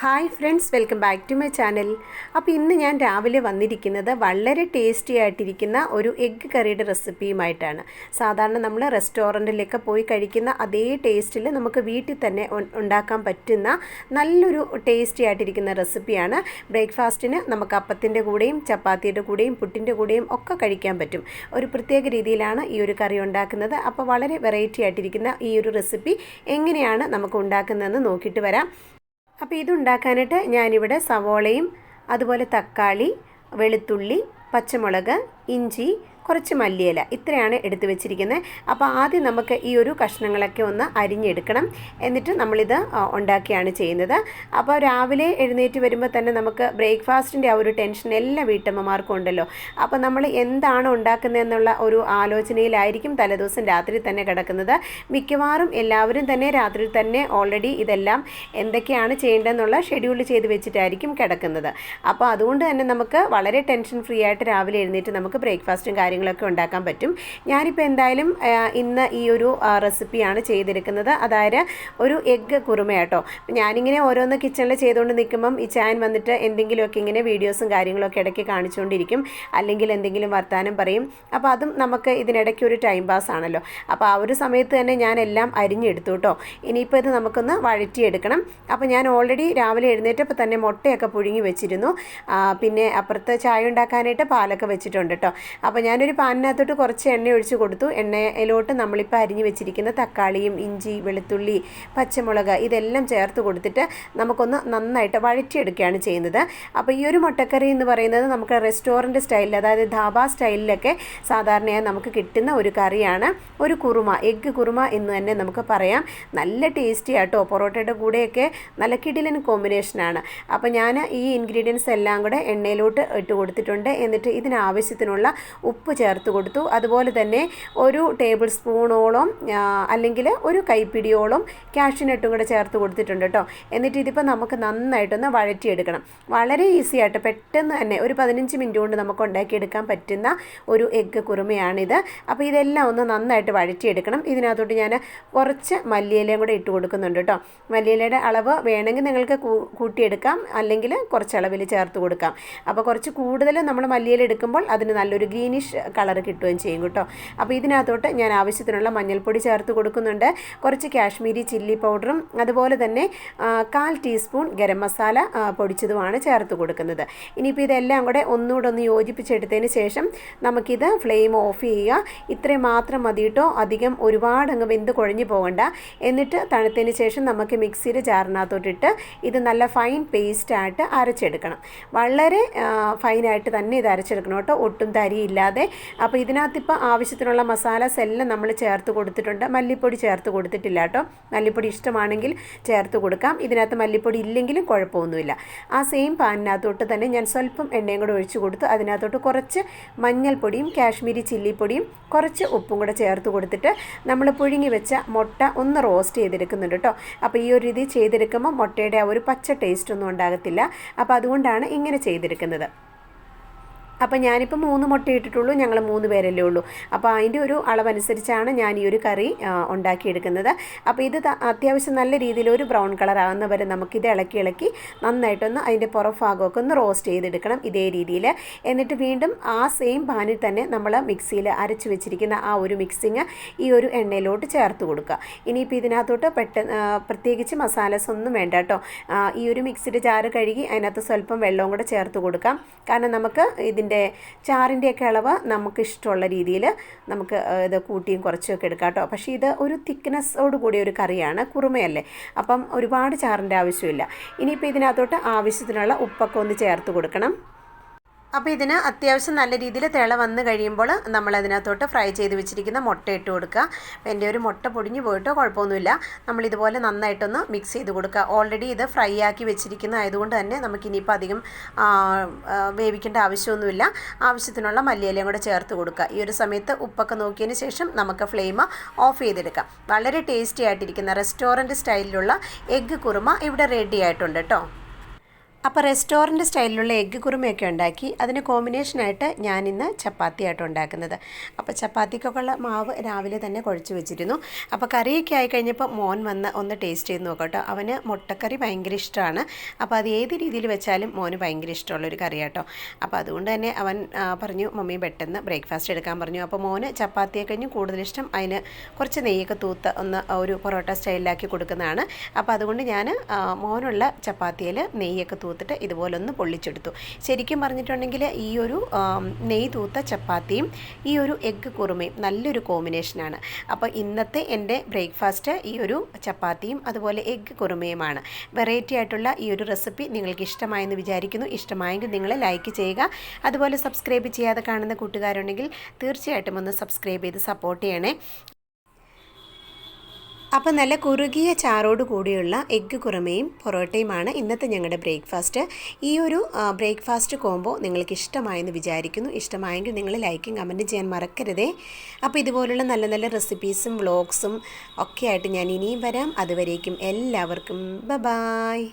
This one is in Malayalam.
Hi friends welcome back to my channel അപ്പോൾ ഇന്ന് ഞാൻ രാവിലെ വന്നിരിക്കുന്നത് വളരെ ടേസ്റ്റി ആയിട്ടിരിക്കുന്ന ഒരു എഗ്ഗ് കറിയുടെ റെസിപ്പിയുമായിട്ടാണ് സാധാരണ നമ്മൾ റെസ്റ്റോറന്റിലൊക്കെ പോയി കഴിക്കുന്ന അതേ ടേസ്റ്റിൽ നമുക്ക് വീട്ടിൽ തന്നെ ഉണ്ടാക്കാൻ പറ്റുന്ന നല്ലൊരു ടേസ്റ്റി ആയിട്ടിരിക്കുന്ന റെസിപ്പിയാണ് ബ്രേക്ക്ഫാസ്റ്റിന് നമുക്ക് അപ്പത്തിന്റെ കൂടെയും ചപ്പാത്തിയുടെ കൂടെയും പുട്ടിന്റെ കൂടെയും ഒക്കെ കഴിക്കാൻ പറ്റും. ഒരു പ്രത്യേക രീതിയിലാണ് ഈ ഒരു കറി ഉണ്ടാക്കുന്നത്. അപ്പോൾ വളരെ വെറൈറ്റി ആയിട്ടിരിക്കുന്ന ഈ ഒരു റെസിപ്പി എങ്ങനെയാണ് നമുക്ക് ഉണ്ടാക്കുന്നതെന്ന് നോക്കിയിട്ട് വരാം. അപ്പോൾ ഇതുണ്ടാക്കാനായിട്ട് ഞാനിവിടെ സവോളയും അതുപോലെ തക്കാളി വെളുത്തുള്ളി പച്ചമുളക് ഇഞ്ചി കുറച്ച് മല്ലിയില ഇത്രയാണ് എടുത്തു വെച്ചിരിക്കുന്നത്. അപ്പോൾ ആദ്യം നമുക്ക് ഈ ഒരു കഷ്ണങ്ങളൊക്കെ ഒന്ന് അരിഞ്ഞെടുക്കണം. എന്നിട്ട് നമ്മളിത് ഉണ്ടാക്കിയാണ് ചെയ്യുന്നത്. അപ്പോൾ രാവിലെ എഴുന്നേറ്റ് വരുമ്പോൾ തന്നെ നമുക്ക് ബ്രേക്ക്ഫാസ്റ്റിന്റെ ആ ഒരു ടെൻഷൻ എല്ലാ വീട്ടമ്മമാർക്കും ഉണ്ടല്ലോ. അപ്പോൾ നമ്മൾ എന്താണ് ഉണ്ടാക്കുന്നതെന്നുള്ള ഒരു ആലോചനയിലായിരിക്കും തലേദിവസം രാത്രി തന്നെ കിടക്കുന്നത്. മിക്കവാറും എല്ലാവരും തന്നെ രാത്രി തന്നെ ഓൾറെഡി ഇതെല്ലാം എന്തൊക്കെയാണ് ചെയ്യേണ്ടതെന്നുള്ള ഷെഡ്യൂൾ ചെയ്ത് വെച്ചിട്ടായിരിക്കും കിടക്കുന്നത്. അപ്പോൾ അതുകൊണ്ട് തന്നെ നമുക്ക് വളരെ ടെൻഷൻ ഫ്രീ ആയിട്ട് രാവിലെ എഴുന്നേറ്റ് നമുക്ക് ബ്രേക്ക്ഫാസ്റ്റും കാര്യങ്ങളൊക്കെ ഉണ്ടാക്കാൻ പറ്റും. ഞാനിപ്പോൾ എന്തായാലും ഇന്ന് ഈ ഒരു റെസിപ്പിയാണ് ചെയ്തെടുക്കുന്നത്. അതായത് ഒരു എഗ്ഗ് കുറുമ കേട്ടോ. ഞാനിങ്ങനെ ഓരോന്ന് കിച്ചണിൽ ചെയ്തുകൊണ്ട് നിൽക്കുമ്പം ഈ ചാൻ വന്നിട്ട് എന്തെങ്കിലുമൊക്കെ ഇങ്ങനെ വീഡിയോസും കാര്യങ്ങളൊക്കെ ഇടയ്ക്ക് കാണിച്ചുകൊണ്ടിരിക്കും. അല്ലെങ്കിൽ എന്തെങ്കിലും വർത്താനം പറയും. അപ്പോൾ അതും നമുക്ക് ഇതിനിടയ്ക്ക് ഒരു ടൈം പാസ് ആണല്ലോ. അപ്പോൾ ആ ഒരു സമയത്ത് തന്നെ ഞാൻ എല്ലാം അരിഞ്ഞെടുത്തു കേട്ടോ. ഇനിയിപ്പോൾ ഇത് നമുക്കൊന്ന് വഴറ്റിയെടുക്കണം. അപ്പോൾ ഞാൻ ഓൾറെഡി രാവിലെ എഴുന്നേറ്റപ്പോൾ തന്നെ മുട്ടയൊക്കെ പുഴുങ്ങി വെച്ചിരുന്നു. പിന്നെ അപ്പുറത്ത് ചായ ഉണ്ടാക്കാനായിട്ട് പാലൊക്കെ വെച്ചിട്ടുണ്ട് കേട്ടോ. അപ്പോൾ ഞാനൊരു പാനിനകത്തോട്ട് കുറച്ച് എണ്ണ ഒഴിച്ച് കൊടുത്തു. എണ്ണയിലോട്ട് നമ്മളിപ്പോൾ അരിഞ്ഞ് വെച്ചിരിക്കുന്ന തക്കാളിയും ഇഞ്ചി വെളുത്തുള്ളി പച്ചമുളക് ഇതെല്ലാം ചേർത്ത് കൊടുത്തിട്ട് നമുക്കൊന്ന് നന്നായിട്ട് വഴറ്റിയെടുക്കുകയാണ് ചെയ്യുന്നത്. അപ്പോൾ ഈ ഒരു മുട്ടക്കറി എന്ന് പറയുന്നത് നമുക്ക് റെസ്റ്റോറന്റ് സ്റ്റൈലിൽ അതായത് ധാബ സ്റ്റൈലിലൊക്കെ സാധാരണയായി നമുക്ക് കിട്ടുന്ന ഒരു കറിയാണ്. ഒരു കുറുമ എഗ്ഗ് കുറുമ എന്ന് തന്നെ നമുക്ക് പറയാം. നല്ല ടേസ്റ്റി ആട്ടോ പൊറോട്ടയുടെ കൂടെയൊക്കെ നല്ല കിടിലൻ കോമ്പിനേഷനാണ് അപ്പോൾ ഞാൻ ഈ ഇൻഗ്രീഡിയൻസ് എല്ലാം കൂടെ എണ്ണയിലോട്ട് ഇട്ട് കൊടുത്തിട്ടുണ്ട്. എന്നിട്ട് ഇതിനാവശ്യത്തിനുള്ള ഉപ്പ് ചേർത്ത് കൊടുത്തു. അതുപോലെ തന്നെ ഒരു ടേബിൾ സ്പൂണോളം അല്ലെങ്കിൽ ഒരു കൈപ്പിടിയോളം കാഷ്യൂനട്ടും കൂടെ ചേർത്ത് കൊടുത്തിട്ടുണ്ട് കേട്ടോ എന്നിട്ട് ഇതിപ്പോൾ നമുക്ക് നന്നായിട്ടൊന്ന് വഴറ്റിയെടുക്കണം. വളരെ ഈസി ആയിട്ട് പെട്ടെന്ന് തന്നെ ഒരു പതിനഞ്ച് മിനിറ്റ് കൊണ്ട് നമുക്ക് ഉണ്ടാക്കിയെടുക്കാൻ പറ്റുന്ന ഒരു എഗ്ഗ് കുറുമയാണിത്. അപ്പോൾ ഇതെല്ലാം ഒന്ന് നന്നായിട്ട് വഴറ്റിയെടുക്കണം. ഇതിനകത്തോട്ട് ഞാൻ കുറച്ച് മല്ലിയിലയും കൂടെ ഇട്ട് കൊടുക്കുന്നുണ്ട് കേട്ടോ മല്ലിയിലയുടെ അളവ് വേണമെങ്കിൽ നിങ്ങൾക്ക് കൂട്ടിയെടുക്കാം. അല്ലെങ്കിൽ കുറച്ച് അളവിൽ ചേർത്ത് കൊടുക്കാം. അപ്പോൾ കുറച്ച് കൂടുതൽ നമ്മൾ മല്ലിയില എടുക്കുമ്പോൾ അതിന് നല്ലൊരു ഗ്രീനിഷ് കളർ കിട്ടുകയും ചെയ്യും കേട്ടോ. അപ്പോൾ ഇതിനകത്തോട്ട് ഞാൻ ആവശ്യത്തിനുള്ള മഞ്ഞൾപ്പൊടി ചേർത്ത് കൊടുക്കുന്നുണ്ട്. കുറച്ച് കാശ്മീരി ചില്ലി പൗഡറും അതുപോലെ തന്നെ കാൽ ടീസ്പൂൺ ഗരം മസാല പൊടിച്ചതുമാണ് ചേർത്ത് കൊടുക്കുന്നത്. ഇനിയിപ്പോൾ ഇതെല്ലാം കൂടെ ഒന്നുകൂടെ ഒന്ന് യോജിപ്പിച്ചെടുത്തതിന് ശേഷം നമുക്കിത് ഫ്ലെയിം ഓഫ് ചെയ്യുക. ഇത്രയും മാത്രം മതി കേട്ടോ. അധികം ഒരുപാട് അങ്ങ് വെന്ത് കുഴഞ്ഞു പോകണ്ട. എന്നിട്ട് തണുത്തതിന് ശേഷം നമുക്ക് മിക്സിയുടെ ജാറിനകത്തോട്ടിട്ട് ഇത് നല്ല ഫൈൻ പേസ്റ്റായിട്ട് അരച്ചെടുക്കണം. വളരെ ഫൈനായിട്ട് തന്നെ ഇത് അരച്ചെടുക്കണം കേട്ടോ. ഒട്ടും തരിയില്ലാതെ അപ്പോൾ ഇതിനകത്ത് ഇപ്പോൾ ആവശ്യത്തിനുള്ള മസാലാസ് എല്ലാം നമ്മൾ ചേർത്ത് കൊടുത്തിട്ടുണ്ട്. മല്ലിപ്പൊടി ചേർത്ത് കൊടുത്തിട്ടില്ല കേട്ടോ. മല്ലിപ്പൊടി ഇഷ്ടമാണെങ്കിൽ ചേർത്ത് കൊടുക്കാം. ഇതിനകത്ത് മല്ലിപ്പൊടി ഇല്ലെങ്കിലും കുഴപ്പമൊന്നുമില്ല. ആ സെയിം പാനിനകത്തോട്ട് തന്നെ ഞാൻ സ്വല്പം എണ്ണയും കൂടെ ഒഴിച്ച് കൊടുത്ത്. അതിനകത്തോട്ട് കുറച്ച് മഞ്ഞൾപ്പൊടിയും കാശ്മീരി ചില്ലിപ്പൊടിയും കുറച്ച് ഉപ്പും കൂടെ ചേർത്ത് കൊടുത്തിട്ട് നമ്മൾ പുഴുങ്ങി വെച്ച മുട്ട ഒന്ന് റോസ്റ്റ് ചെയ്തെടുക്കുന്നുണ്ട് കേട്ടോ. അപ്പോൾ ഈ ഒരു രീതി ചെയ്തെടുക്കുമ്പോൾ മുട്ടയുടെ ആ ഒരു പച്ച ടേസ്റ്റ് ഒന്നും ഉണ്ടാകത്തില്ല. അപ്പോൾ അതുകൊണ്ടാണ് ഇങ്ങനെ ചെയ്തെടുക്കുന്നത്. അപ്പോൾ ഞാനിപ്പോൾ മൂന്ന് മുട്ട ഇട്ടിട്ടുള്ളൂ ഞങ്ങൾ മൂന്ന് പേരല്ലേ ഉള്ളൂ. അപ്പോൾ അതിന്റെ ഒരു അളവനുസരിച്ചാണ് ഞാൻ ഈ ഒരു കറി ഉണ്ടാക്കിയെടുക്കുന്നത്. അപ്പോൾ ഇത് അത്യാവശ്യം നല്ല രീതിയിൽ ഒരു ബ്രൗൺ കളർ ആകുന്ന വരെ നമുക്കിത് ഇളക്കി ഇളക്കി നന്നായിട്ടൊന്ന് അതിന്റെ പുറഭാഗമൊക്കെ ഒന്ന് റോസ്റ്റ് ചെയ്തെടുക്കണം ഇതേ രീതിയിൽ. എന്നിട്ട് വീണ്ടും ആ സെയിം പാനിൽ തന്നെ നമ്മൾ മിക്സിയിൽ അരച്ച് വെച്ചിരിക്കുന്ന ആ ഒരു മിക്സിങ് ഈ ഒരു എണ്ണയിലോട്ട് ചേർത്ത് കൊടുക്കുക. ഇനിയിപ്പോൾ ഇതിനകത്തോട്ട് പെട്ടെന്ന് പ്രത്യേകിച്ച് മസാലസ് ഒന്നും വേണ്ട കേട്ടോ. ഈ ഒരു മിക്സിയുടെ ജാറ് കഴുകി അതിനകത്ത് സ്വല്പം വെള്ളവും കൂടെ ചേർത്ത് കൊടുക്കാം. കാരണം നമുക്ക് ഇതിന്റെ ചാറിന്റെയൊക്കെ അളവ് നമുക്ക് ഇഷ്ടമുള്ള രീതിയിൽ നമുക്ക് ഇത് കൂട്ടിയും കുറച്ചുമൊക്കെ എടുക്കാം കേട്ടോ. പക്ഷേ ഇത് ഒരു തിക്നെസ്സോട് കൂടിയ ഒരു കറിയാണ് കുറുമയല്ലേ? അപ്പം ഒരുപാട് ചാറിന്റെ ആവശ്യമില്ല. ഇനിയിപ്പോൾ ഇതിനകത്തോട്ട് ആവശ്യത്തിനുള്ള ഉപ്പൊക്കെ ഒന്ന് ചേർത്ത് കൊടുക്കണം. അപ്പോൾ ഇതിന് അത്യാവശ്യം നല്ല രീതിയിൽ തിള വന്ന് കഴിയുമ്പോൾ നമ്മൾ അതിനകത്തോട്ട് ഫ്രൈ ചെയ്ത് വെച്ചിരിക്കുന്ന മുട്ട ഇട്ട് കൊടുക്കുക. അപ്പോൾ എന്റെ ഒരു മുട്ട പൊടിഞ്ഞു പോയിട്ടോ കുഴപ്പമൊന്നുമില്ല. നമ്മൾ ഇതുപോലെ നന്നായിട്ടൊന്ന് മിക്സ് ചെയ്ത് കൊടുക്കുക. ഓൾറെഡി ഇത് ഫ്രൈ ആക്കി വെച്ചിരിക്കുന്ന ആയതുകൊണ്ട് തന്നെ നമുക്കിനിയിപ്പോൾ അധികം വേവിക്കേണ്ട ആവശ്യമൊന്നുമില്ല. ആവശ്യത്തിനുള്ള മല്ലിയിലയും കൂടെ ചേർത്ത് കൊടുക്കുക. ഈ ഒരു സമയത്ത് ഉപ്പൊക്കെ നോക്കിയതിന് ശേഷം നമുക്ക് ഫ്ലെയിം ഓഫ് ചെയ്തെടുക്കാം. വളരെ ടേസ്റ്റി ആയിട്ടിരിക്കുന്ന റെസ്റ്റോറന്റ് സ്റ്റൈലിലുള്ള എഗ്ഗ് കുറുമ ഇവിടെ റെഡി ആയിട്ടുണ്ട് കേട്ടോ. അപ്പോൾ റെസ്റ്റോറന്റ് സ്റ്റൈലിലുള്ള എഗ്ഗ് കുറുമയൊക്കെ ഉണ്ടാക്കി അതിന് കോമ്പിനേഷനായിട്ട് ഞാനിന്ന് ചപ്പാത്തിയായിട്ട് ഉണ്ടാക്കുന്നത്. അപ്പോൾ ചപ്പാത്തിക്കൊക്കെയുള്ള മാവ് രാവിലെ തന്നെ കുഴച്ച് വെച്ചിരുന്നു. അപ്പോൾ കറിയൊക്കെ ആയി കഴിഞ്ഞപ്പോൾ മോൻ വന്ന് ഒന്ന് ടേസ്റ്റ് ചെയ്ത് നോക്കട്ടോ. അവന് മുട്ടക്കറി ഭയങ്കര ഇഷ്ടമാണ്. അപ്പോൾ അത് ഏത് രീതിയിൽ വെച്ചാലും മോന് ഭയങ്കര ഇഷ്ടമുള്ളൊരു കറി കേട്ടോ അപ്പോൾ അതുകൊണ്ട് തന്നെ അവൻ പറഞ്ഞു മമ്മി പെട്ടെന്ന് ബ്രേക്ക്ഫാസ്റ്റ് എടുക്കാൻ പറഞ്ഞു. അപ്പോൾ മോന് ചപ്പാത്തിയെ കഴിഞ്ഞ് കൂടുതലിഷ്ടം അതിന് കുറച്ച് നെയ്യൊക്കെ തൂത്ത് ഒന്ന് ഒരു പൊറോട്ട സ്റ്റൈലിലാക്കി കൊടുക്കുന്നതാണ്. അപ്പോൾ അതുകൊണ്ട് ഞാൻ മോനുള്ള ചപ്പാത്തിയിൽ നെയ്യൊക്കെ തൂത്തിട്ട് ഇതുപോലെ ഒന്ന് പൊള്ളിച്ചെടുത്തു. ശരിക്കും പറഞ്ഞിട്ടുണ്ടെങ്കിൽ ഈ ഒരു നെയ് തൂത്ത ചപ്പാത്തിയും ഈ ഒരു എഗ്ഗ് കുറുമയും നല്ലൊരു കോമ്പിനേഷനാണ്. അപ്പോൾ ഇന്നത്തെ എന്റെ ബ്രേക്ക്ഫാസ്റ്റ് ഈ ഒരു ചപ്പാത്തിയും അതുപോലെ എഗ്ഗ് കുറുമയുമാണ്. വെറൈറ്റി ആയിട്ടുള്ള ഈ ഒരു റെസിപ്പി നിങ്ങൾക്ക് ഇഷ്ടമായെന്ന് വിചാരിക്കുന്നു. ഇഷ്ടമായെങ്കിൽ നിങ്ങൾ ലൈക്ക് ചെയ്യുക. അതുപോലെ സബ്സ്ക്രൈബ് ചെയ്യാതെ കാണുന്ന കൂട്ടുകാരുണ്ടെങ്കിൽ തീർച്ചയായിട്ടും ഒന്ന് സബ്സ്ക്രൈബ് ചെയ്ത് സപ്പോർട്ട് ചെയ്യണേ. അപ്പോൾ നല്ല കുറുകിയ ചാറോട് കൂടിയുള്ള എഗ്ഗ് കുറുമയും പൊറോട്ടയുമാണ് ഇന്നത്തെ ഞങ്ങളുടെ ബ്രേക്ക്ഫാസ്റ്റ്. ഈ ഒരു ബ്രേക്ക്ഫാസ്റ്റ് കോംബോ നിങ്ങൾക്ക് ഇഷ്ടമായെന്ന് വിചാരിക്കുന്നു. ഇഷ്ടമായെങ്കിൽ നിങ്ങൾ ലൈക്കും കമന്റും ചെയ്യാൻ മറക്കരുതേ. അപ്പോൾ ഇതുപോലുള്ള നല്ല നല്ല റെസിപ്പീസും വ്ളോഗ്സും ഒക്കെ ആയിട്ട് ഞാൻ ഇനിയും വരാം. അതുവരേക്കും എല്ലാവർക്കും ബ ബായ്